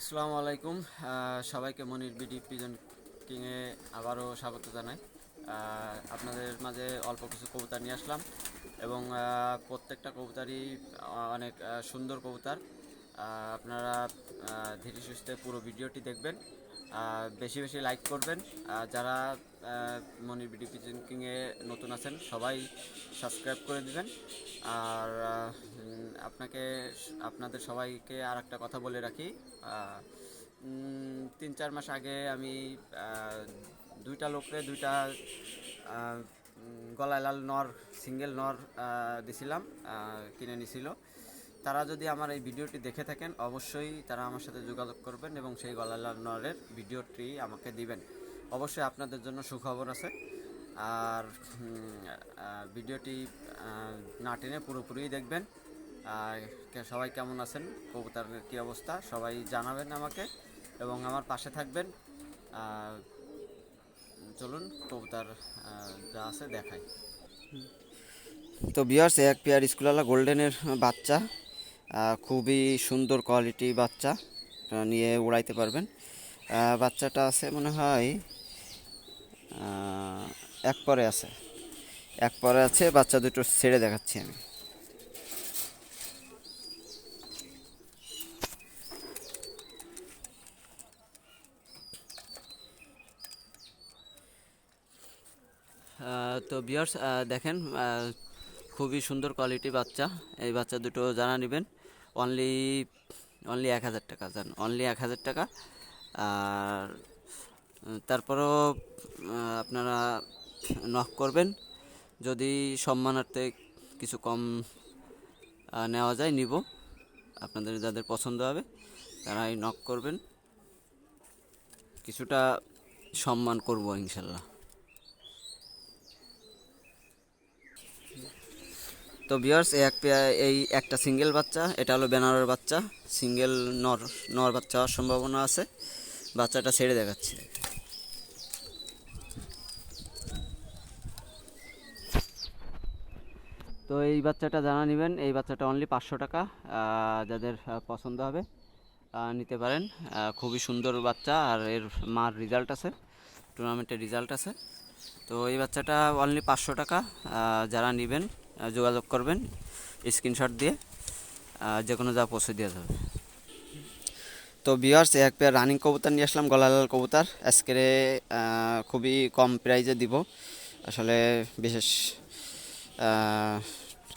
আসসালামু আলাইকুম। সবাইকে মনির বিডি পিজন কিংয়ে আবারও স্বাগত জানাই। আপনাদের মাঝে অল্প কিছু কবিতা নিয়ে আসলাম এবং প্রত্যেকটা কবিতারই অনেক সুন্দর কবিতার। আপনারা ধীরে সুস্থে পুরো ভিডিওটি দেখবেন। বেশি বেশি লাইক করবেন। যারা মনির বিডি পিজন কিংয়ে নতুন আছেন, সবাই সাবস্ক্রাইব করে দিবেন। আর আপনাকে, আপনাদের সবাইকে আর একটা কথা বলে রাখি। তিন চার মাস আগে আমি দুইটা লোকরে দুইটা গলায় লাল নর, সিঙ্গেল নর দিছিলাম কিনে নিছিল। তারা যদি আমার এই ভিডিওটি দেখে থাকেন, অবশ্যই তারা আমার সাথে যোগাযোগ করবেন এবং সেই গলায় লাল নরের ভিডিওটি আমাকে দিবেন। অবশ্যই আপনাদের জন্য সুখবর আছে। আর ভিডিওটি না টেনে পুরোপুরি দেখবেন। সবাই কেমন আছেন? কবুতার কী অবস্থা? সবাই জানাবেন আমাকে এবং আমার পাশে থাকবেন। চলুন কবুতার যা আছে দেখাই। তো বিয়ার্স এক পেয়ার স্কুলওয়ালা গোল্ডেনের বাচ্চা খুবই সুন্দর কোয়ালিটি বাচ্চা নিয়ে উড়াইতে পারবেন। বাচ্চাটা আছে মনে হয় এক পরে আছে। এক পরে আছে, বাচ্চা দুটো ছেড়ে দেখাচ্ছি আমি। তো বিয়ার্স দেখেন খুবই সুন্দর কোয়ালিটি বাচ্চা। এই বাচ্চা দুটো জানা নেবেন অনলি অনলি এক হাজার টাকা, জান অনলি এক হাজার টাকা। আর তারপরও আপনারা নক করবেন। যদি সম্মানার্থে কিছু কম নেওয়া যায়, নিব। আপনাদের যাদের পছন্দ হবে, তারাই নক করবেন। কিছুটা সম্মান করব, ইনশাল্লাহ। তো বিয়ার্স এক এই একটা সিঙ্গেল বাচ্চা, এটা হলো বেনারের বাচ্চা। সিঙ্গেল নর নর বাচ্চা হওয়ার সম্ভাবনা আছে। বাচ্চাটা ছেড়ে দেখাচ্ছে। তো এই বাচ্চাটা জানা নেবেন, এই বাচ্চাটা অনলি পাঁচশো টাকা যাদের পছন্দ হবে নিতে পারেন। খুবই সুন্দর বাচ্চা, আর এর মার রেজাল্ট আছে টুর্নামেন্টের রেজাল্ট আছে। তো এই বাচ্চাটা অনলি পাঁচশো টাকা যারা নেবেন যোগাযোগ করবেন স্ক্রিনশট দিয়ে যে কোনো যা পৌঁছে দেওয়া যাবে। তো বিয়ার্স এক পেয়ার রানিং কবুতর নিয়ে আসলাম, গলালাল কবুতর। আজকে খুবই কম প্রাইজে দিব। আসলে বিশেষ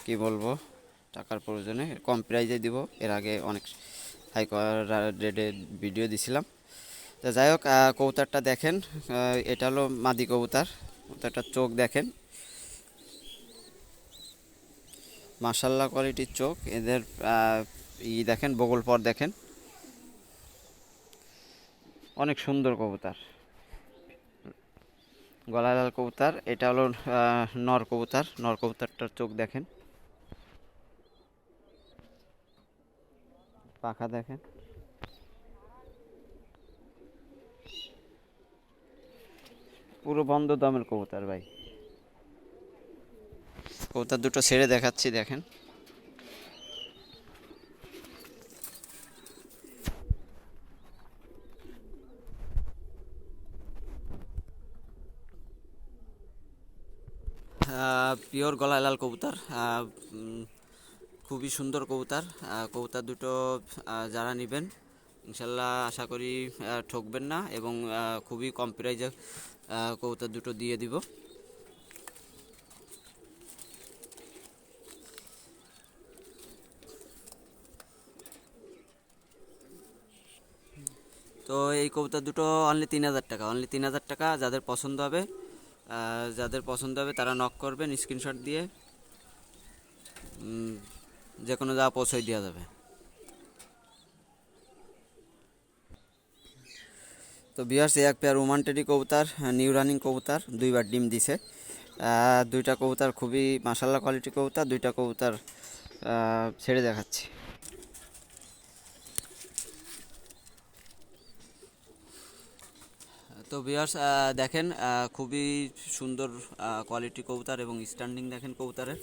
কি বলব? টাকার প্রয়োজনে কম প্রাইজে দিব। এর আগে অনেক হাই রেটে ভিডিও দিছিলাম। তো যাই হোক কবুতরটা দেখেন। এটা হলো মাদি কবুতর। কবুতরটার চোখ দেখেন। মাসাল্লাহ কোয়ালিটির চোখ। এদের ই দেখেন, বগল পর দেখেন। অনেক সুন্দর কবুতর। গলায় লাল কবুতর, এটা হলো নর কবুতর। নর কবুতরটার চোখ দেখেন। পাখা দেখেন। পুরো বন্ধ দমের কবুতর ভাই। কবুতর দুটো ছেড়ে দেখাচ্ছি, দেখেন। পিওর গলায় লাল কবুতর খুবই সুন্দর কবুতর কবুতর দুটো যারা নেবেন, ইনশাল্লাহ আশা করি ঠকবেন না এবং খুবই কম প্রাইজে কবুতর দুটো দিয়ে দিব। তো এই কবুতর দুটো অনলি তিন হাজার টাকা অনলি তিন হাজার টাকা যাদের পছন্দ হবে যাদের পছন্দ হবে তারা নক করবেন স্ক্রিনশট দিয়ে। যে কোনো যা পৌঁছাই দেওয়া যাবে। তো বিয়ার্স এক পেয়ার রোমান্টেডি কবুতর নিউ রানিং কবুতর, দুইবার ডিম দিছে। দুইটা কবুতর খুবই মাসাল্লা কোয়ালিটি কবুতর, দুইটা কবুতর ছেড়ে দেখাচ্ছি। তো বিয়ার্স দেখেন খুবই সুন্দর কোয়ালিটি কবুতর এবং স্ট্যান্ডিং দেখেন কবুতরের।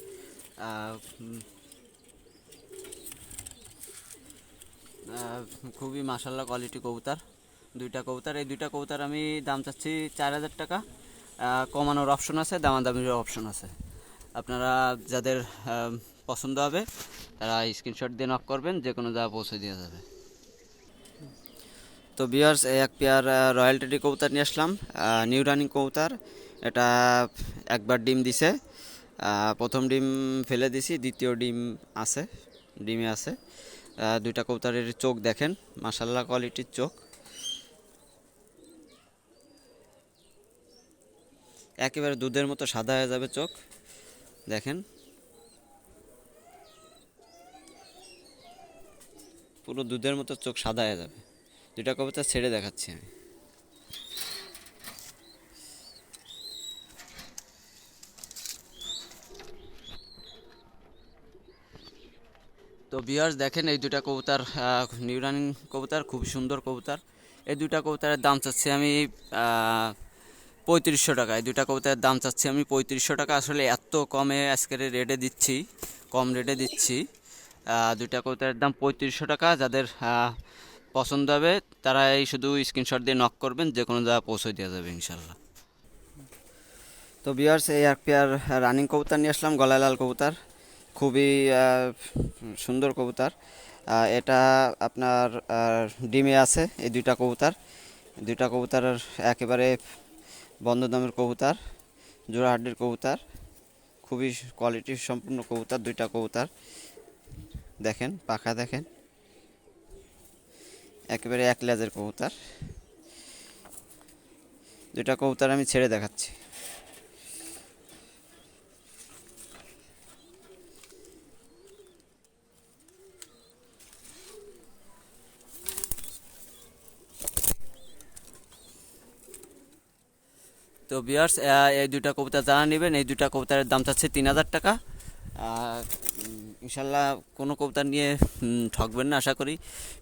খুবই মাসাল্লাহ কোয়ালিটি কবুতর। দুইটা কবুতর, এই দুইটা কবুতর আমি দাম চাচ্ছি চার হাজার টাকা। কমানোর অপশন আছে, দামাদামির অপশন আছে। আপনারা যাদের পছন্দ হবে, তারা স্ক্রিনশট দিয়ে নক করবেন যে কোনো জায়গা পৌঁছে দেওয়া যাবে। তো বিয়ার্স এক পেয়ার রয়্যাল টেডি কবুতর নিয়ে আসলাম। নিউ রানিং কবুতর। এটা একবার ডিম দিছে। প্রথম ডিম ফেলে দিছি, দ্বিতীয় ডিম আছে, ডিমে আছে। দুইটা কবুতরের চোখ দেখেন মাসাল্লাহ কোয়ালিটির চোখ। একেবারে দুধের মতো সাদা হয়ে যাবে চোখ, দেখেন। পুরো দুধের মতো চোখ সাদা হয়ে যাবে। দুইটা কবিতা ছেড়ে দেখাচ্ছি আমি। তো বিয়ার্স দেখেন, এই দুটা কবুতর নিউ রানিং কবুতর খুব সুন্দর কবুতর। এই দুটা কবুতরের দাম চাচ্ছি আমি পঁয়ত্রিশশো টাকা। এই দুটা কবুতরের দাম চাচ্ছি আমি পঁয়ত্রিশশো টাকা। আসলে এত কমে আজকের রেটে দিচ্ছি, কম রেটে দিচ্ছি। দুটা কবুতরের দাম পঁয়ত্রিশশো টাকা। যাদের পছন্দ হবে তারা এই শুধু স্ক্রিনশট দিয়ে নক করবেন যে কোনো জায়গায় পৌঁছে দেওয়া যাবে ইনশাল্লাহ তো বিয়ার্স এই এক পেয়ার রানিং কবুতর নিয়ে আসলাম, গলায় লাল কবুতর। খুবই সুন্দর কবুতর। এটা আপনার ডিমে আছে, এই দুইটা কবুতর। দুইটা কবুতর একেবারে বন্ধ দামের কবুতর জোড়াহাড্ডির কবুতর। খুবই কোয়ালিটি সম্পূর্ণ কবুতর, দুইটা কবুতর। দেখেন, পাখা দেখেন। একেবারে এক লেজের কবুতর। দুটা কবুতর আমি ছেড়ে দেখাচ্ছি। তো বিয়ার্স এই দুটা কবিতা যারা নেবেন, এই দুটা কবিতার দাম চাচ্ছে তিন হাজার টাকা। ইনশাল্লাহ কোনো কবিতা নিয়ে ঠকবেন না, আশা করি।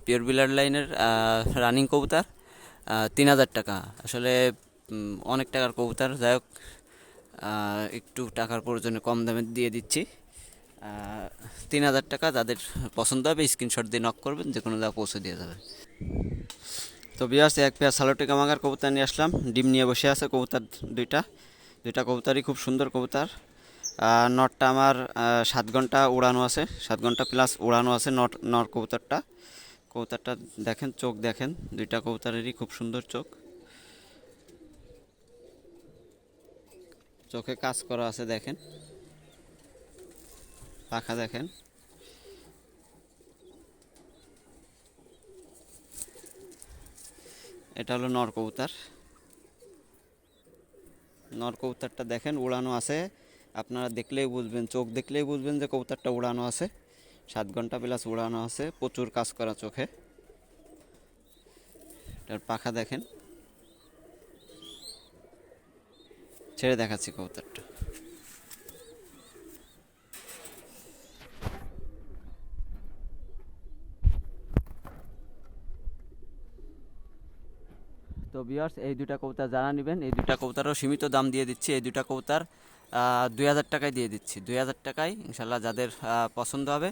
পিওর বিলার লাইনের রানিং কবুতর তিন হাজার টাকা। আসলে অনেক টাকার কবুতর। যাই হোক একটু টাকার প্রয়োজনে কম দামে দিয়ে দিচ্ছি। তিন হাজার টাকা যাদের পছন্দ হবে, স্ক্রিনশট দিয়ে নক করবেন যে কোনো জায়গা পৌঁছে দিয়ে যাবে। তো বিয়ার্স এক পেয়ার সালোটি কামাগার কবুতর নিয়ে আসলাম। ডিম নিয়ে বসে আছে কবুতর দুইটা। দুইটা কবুতরই খুব সুন্দর কবুতর। নটটা আমার সাত ঘণ্টা উড়ানো আছে, সাত ঘণ্টা প্লাস উড়ানো আছে নট, নর কবুতরটা। কবুতরটা দেখেন, চোখ দেখেন, দুইটা কবুতরেরই খুব সুন্দর চোখ। চোখে কাজ করা আছে, দেখেন। পাখা দেখেন। এটা হলো নর কবুতর। নর কবুতরটা দেখেন, উড়ানো আছে। আপনারা দেখলেই বুঝবেন, চোখ দেখলেই বুঝবেন যে কবুতরটা উড়ানো আছে। সাত ঘণ্টা প্লাস উড়ানো আছে, প্রচুর কাজ করা চোখে। এটার পাখা দেখেন। ছেড়ে দেখাচ্ছি কবুতরটা। তো বিয়ার্স এই দুটা কবুতর যারা নেবেন, এই দুটা কবুতরও সীমিত দাম দিয়ে দিচ্ছি। এই দুটা কবুতর দুই হাজার টাকায় দিয়ে দিচ্ছি। দুই হাজার টাকায় ইনশাল্লাহ যাদের পছন্দ হবে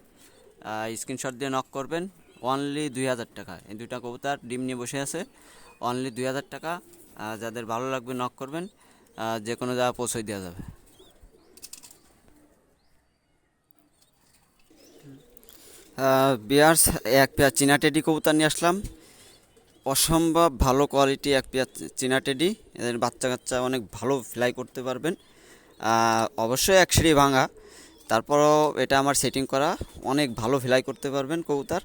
স্ক্রিনশট দিয়ে নক করবেন। অনলি দুই হাজার টাকা। এই দুইটা কবুতর ডিম নিয়ে বসে আছে। অনলি দুই হাজার টাকা। যাদের ভালো লাগবে নক করবেন যে কোনো জায়গা পৌঁছে দেওয়া যাবে। বিয়ার্স, এক পেয়ার চীনা টেডি কবুতর নিয়ে আসলাম। অসম্ভব ভালো কোয়ালিটি এক পেয়ার চীনা টেডি। এদের বাচ্চা কাচ্চা অনেক ভালো ফ্লাই করতে পারবেন। অবশ্যই এক সিঁড়ি ভাঙা। তারপরও এটা আমার সেটিং করা। অনেক ভালো ফ্লাই করতে পারবেন কবুতর।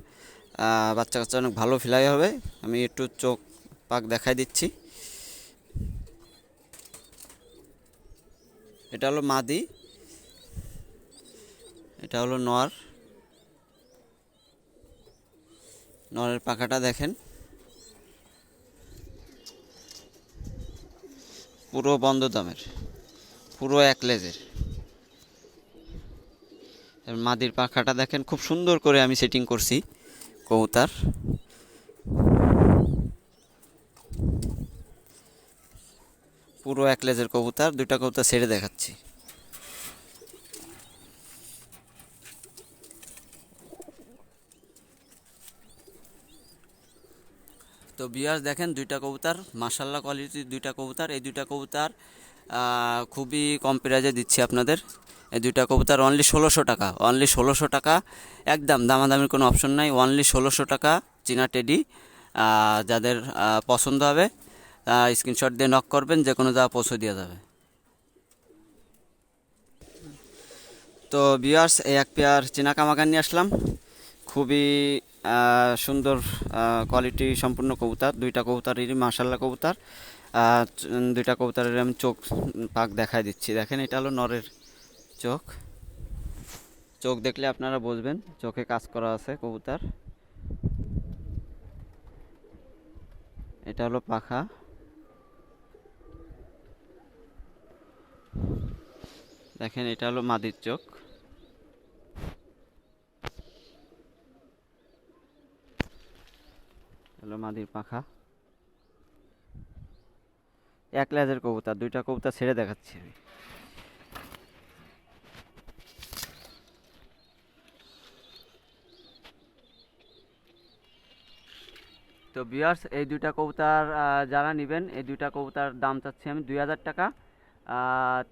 বাচ্চা কাচ্চা অনেক ভালো ফ্লাই হবে। আমি একটু চোখ পাক দেখাই দিচ্ছি। এটা হলো মাদি। এটা হলো নর। নরের পাখাটা দেখেন। পুরো বন্ধ দামের। পুরো এক লেজের। মাদির পাখাটা দেখেন, খুব সুন্দর করে আমি সেটিং করছি কবুতার। পুরো এক লেজের কবুতর, দুইটা কবুতর ছেড়ে দেখাচ্ছি। তো বিয়াস দেখেন, দুইটা কবুতর মাসাল্লাহ কোয়ালিটির দুইটা কবুতার, এই দুইটা কবুতর খুবই কম প্রাইজে দিচ্ছি আপনাদের। এই দুইটা কবুতর অনলি ষোলোশো টাকা অনলি ষোলোশো টাকা। একদম দামাদামির কোনো অপশন নাই অনলি ষোলোশো টাকা চীনা টেডি যাদের পছন্দ হবে স্ক্রিনশট দিয়ে নক করবেন যে কোনো যা পৌঁছে দেওয়া যাবে। তো বিয়ার্স এই এক পেয়ার চীনা কামাকান নিয়ে আসলাম। খুবই সুন্দর কোয়ালিটি সম্পূর্ণ কবুতর, দুইটা কবুতরেরই মার্শাল্লাহ কবুতর। দুইটা কবুতরের আমি চোখ পাক দেখাই দিচ্ছি। দেখেন, এটা হলো নরের চোখ। চোখ দেখলে আপনারা বুঝবেন, চোখে কাজ করা আছে কবুতর। এটা হলো পাখা। দেখেন, এটা হলো মাদির চোখ। হলো মাদির পাখা। এক লেজের কবুতর, দুইটা কবুতর ছেড়ে দেখাচ্ছি আমি। তো বিয়ার্স এই দুইটা কবুতর যারা নেবেন, এই দুইটা কবুতর দাম চাচ্ছি আমি দুই হাজার টাকা।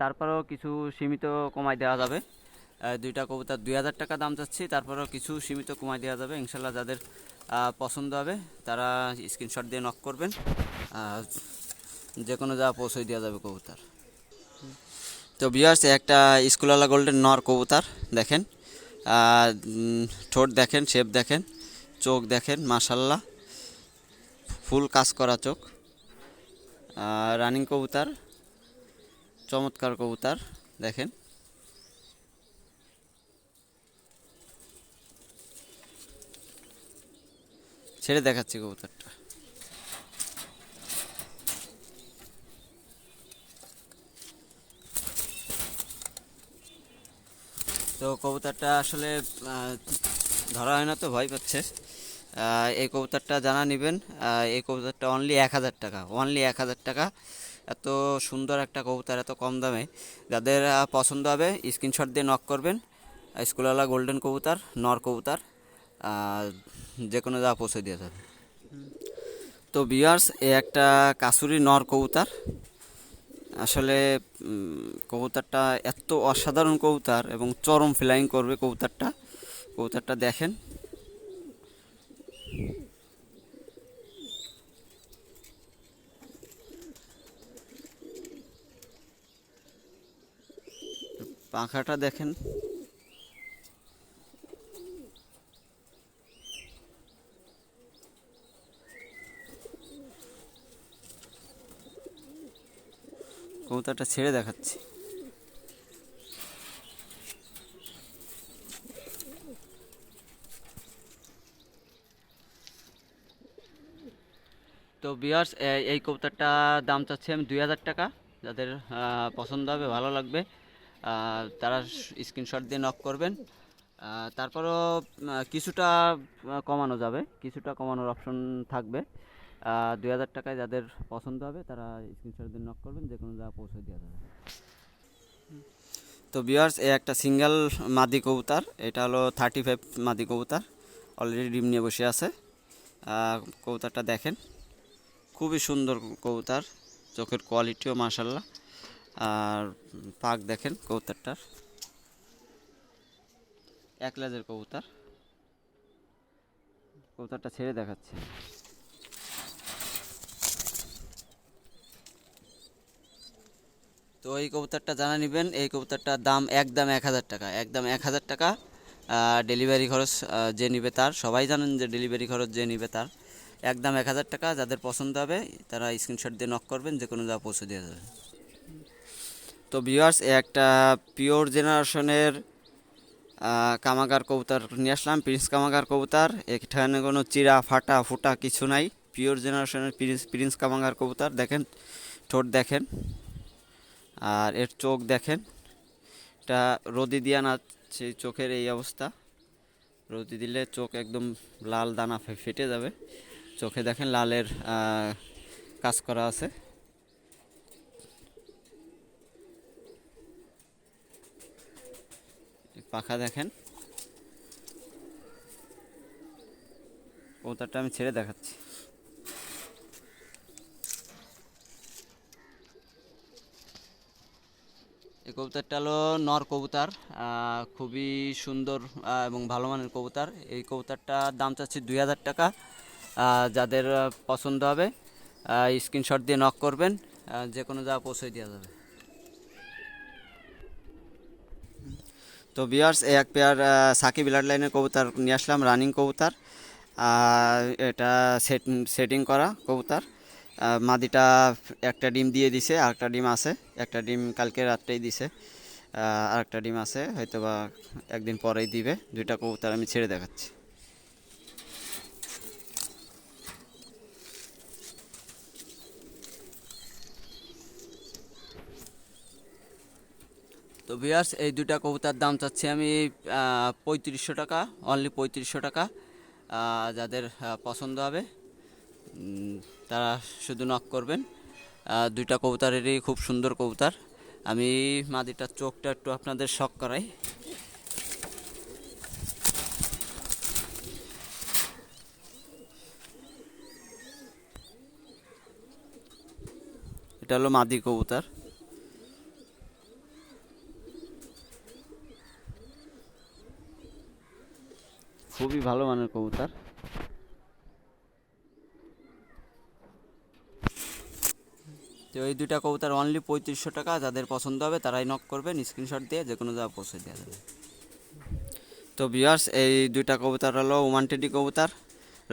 তারপরেও কিছু সীমিত কমাই দেওয়া যাবে। দুইটা কবুতর দুই হাজার টাকা দাম চাচ্ছি, তারপরেও কিছু সীমিত কমাই দেওয়া যাবে। ইনশাল্লাহ যাদের পছন্দ হবে, তারা স্ক্রিনশট দিয়ে নক করবেন। যে কোনো যা পৌঁছে দেওয়া যাবে কবুতর। তো বিয়ার্স একটা স্কুলওয়ালা গোল্ডেন নর কবুতর দেখেন ঠোঁট দেখেন শেপ দেখেন, চোখ দেখেন মাশাল্লাহ ফুল কাজ করা চোখ। রানিং কবুতর, চমৎকার কবুতর দেখেন। ছেড়ে দেখাচ্ছি কবুতরটা। তো কবুতরটা আসলে ধরা হয় না তো, ভয় পাচ্ছে। এই কবুতরটা জানা নেবেন। এই কবুতরটা অনলি এক হাজার টাকা অনলি এক হাজার টাকা। এত সুন্দর একটা কবুতর, এত কম দামে। যাদের পছন্দ হবে স্ক্রিনশট দিয়ে নক করবেন। স্কুলওয়ালা গোল্ডেন কবুতর, নর কবুতর যে কোনো যা পৌঁছে দিয়ে যাবে তো বিয়ার্স এ একটা কাসুরি নর কবুতর। আসলে কবুতরটা এত অসাধারণ কবুতর এবং চরম ফ্লাইং করবে কবুতরটা। কবুতরটা দেখেন। পাখাটা দেখেন। কবুতরটা ছেড়ে দেখাচ্ছি। তো বিয়ার্স এই কবুতরটা দাম চাচ্ছি আমি দুই হাজার টাকা। যাদের পছন্দ হবে, ভালো লাগবে তারা স্ক্রিনশট দিয়ে নক করবেন। তারপরও কিছুটা কমানো যাবে, কিছুটা কমানোর অপশন থাকবে। দুই হাজার টাকায় যাদের পছন্দ হবে, তারা স্ক্রিনশট দিয়ে নক করবেন যে কোনো জায়গা পৌঁছে দেওয়া যাবে। তো বিয়ার্স এই একটা সিঙ্গেল মাদি কবুতর, এটা হলো থার্টি ফাইভ মাদি কবুতর অলরেডি ডিম নিয়ে বসে আছে। কবুতরটা দেখেন, খুবই সুন্দর কবুতর, চোখের কোয়ালিটিও মাশাল্লাহ আর পাক দেখেন কবুতরটার। এক লেজের কবুতর। কবুতরটা ছেড়ে দেখাচ্ছে। তো এই কবুতরটা জানা নেবেন, এই কবুতরটার দাম একদম এক হাজার টাকা, একদম এক হাজার টাকা। ডেলিভারি খরচ যে নিবে তার, সবাই জানেন যে ডেলিভারি খরচ যে নিবে তার। একদম এক হাজার টাকা, যাদের পছন্দ হবে, তারা স্ক্রিনশট দিয়ে নক করবেন, যে কোনো যা পৌঁছে দেওয়া যাবে। তো ভিউয়ার্স একটা পিওর জেনারেশনের কামাগার কবুতর নিয়ে আসলাম প্রিন্স কামাগার কবুতর। এখানে কোনো চিরা ফাটা, ফুটা কিছু নাই। পিওর জেনারেশনের প্রিন্স প্রিন্স কামাগার কবুতর, দেখেন, ঠোঁট দেখেন। আর এর চোখ দেখেন। এটা রোদি দিয়া না, সেই চোখের এই অবস্থা। রোদি দিলে চোখ একদম লাল দানা ফেটে যাবে। চোখে দেখেন লালের কাজ করা আছে। পাখা দেখেন। কবুতরটা আমি ছেড়ে দেখাচ্ছি। এই কবুতরটা হলো নর কবুতর খুবই সুন্দর এবং ভালো মানের কবুতর। এই কবুতরটার দাম চাচ্ছি দুই হাজার টাকা যাদের পছন্দ হবে স্ক্রিনশট দিয়ে নক করবেন যে কোনো জায়গা পৌঁছে দেওয়া যাবে। তো বিয়ার্স এক পেয়ার সাকিব ব্লাড লাইনের কবুতর নিয়ে আসলাম রানিং কবুতর এটা সেট সেটিং করা কবুতর। মাদিটা একটা ডিম দিয়ে দিছে আর একটা ডিম আছে। একটা ডিম কালকে রাত্রেই দিছে আর একটা ডিম আছে হয়তো বা একদিন পরেই দিবে। দুইটা কবুতর আমি ছেড়ে দেখাচ্ছি। তো ভিয়ার্স এই দুইটা কবুতার দাম চাচ্ছি আমি পঁয়ত্রিশশো টাকা অনলি পঁয়ত্রিশশো টাকা যাদের পছন্দ হবে। তারা শুধু নক করবেন। দুইটা কবুতারেরই খুব সুন্দর কবুতার। আমি মাদিটার চোখটা একটু আপনাদের শখ করাই। এটা হলো মাদি কবুতার। খুবই ভালো মানের কবুতর। তো এই দুইটা কবুতর অনলি পঁয়ত্রিশশো টাকা, যাদের পছন্দ হবে তারাই নক করবেন স্ক্রিনশট দিয়ে যে কোনো জায়গা পৌঁছে দেওয়া যাবে। তো বিয়ার্স এই দুইটা কবুতর হলো ওমান টেডি কবুতর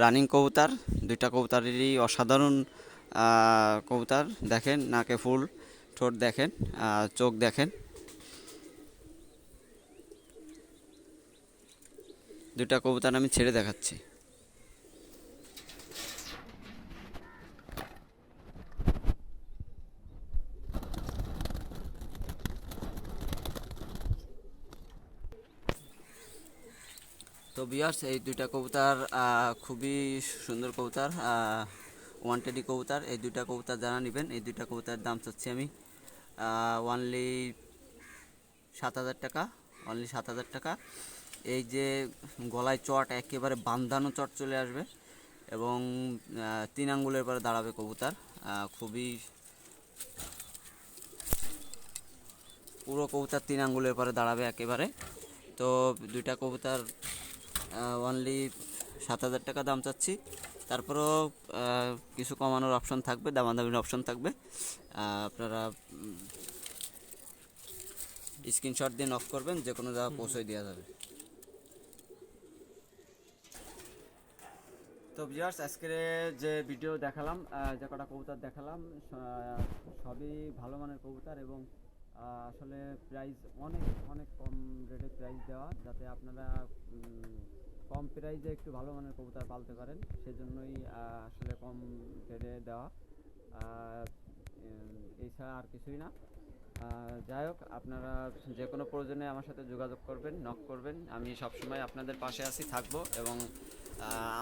রানিং কবুতর, দুইটা কবুতরেরই অসাধারণ কবুতর। দেখেন, নাকে ফুল, ঠোঁট দেখেন চোখ দেখেন। দুইটা কবুতর আমি ছেড়ে দেখাচ্ছি। তো বিয়ার্স এই দুইটা কবুতর খুবই সুন্দর কবুতর ওয়ান্টেডি কবুতর। এই দুইটা কবুতর যারা নেবেন, এই দুইটা কবুতরের দাম চাচ্ছি আমি ওয়ানলি সাত হাজার টাকা অনলি সাত হাজার টাকা। এই যে গলায় চট, একেবারে বান্ধানো চট চলে আসবে এবং তিন আঙ্গুলের পরে দাঁড়াবে কবুতর খুবই পুরো কবুতর তিন আঙ্গুলের পরে দাঁড়াবে একেবারে। তো দুইটা কবুতর অনলি সাত হাজার টাকা দাম চাচ্ছি। তারপরেও কিছু কমানোর অপশন থাকবে দামাদামির অপশন থাকবে। আপনারা স্ক্রিনশট দিয়ে নক করবেন যে কোনো জায়গা পৌঁছে দেওয়া যাবে। তো ভিউয়ার্স আজকের যে ভিডিও দেখালাম যে কটা কবুতর দেখালাম সবই ভালো মানের কবুতর এবং আসলে প্রাইস অনেক অনেক কম রেটে প্রাইস দেওয়া, যাতে আপনারা কম প্রাইসে একটু ভালো মানের কবুতর পালতে পারেন, সেজন্যই আসলে কম রেটে দেওয়া। এছাড়া আর কিছুই না। যাই হোক, আপনারা যে কোনো প্রয়োজনে আমার সাথে যোগাযোগ করবেন নক করবেন। আমি সবসময় আপনাদের পাশে আছি, থাকব এবং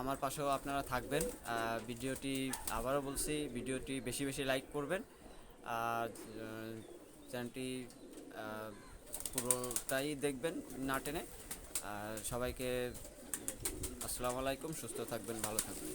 আমার পাশেও আপনারা থাকবেন। ভিডিওটি আবারও বলছি, ভিডিওটি বেশি বেশি লাইক করবেন। আর চ্যানেলটি পুরোটাই দেখবেন না টেনে। আর সবাইকে আসসালামু আলাইকুম সুস্থ থাকবেন ভালো থাকবেন।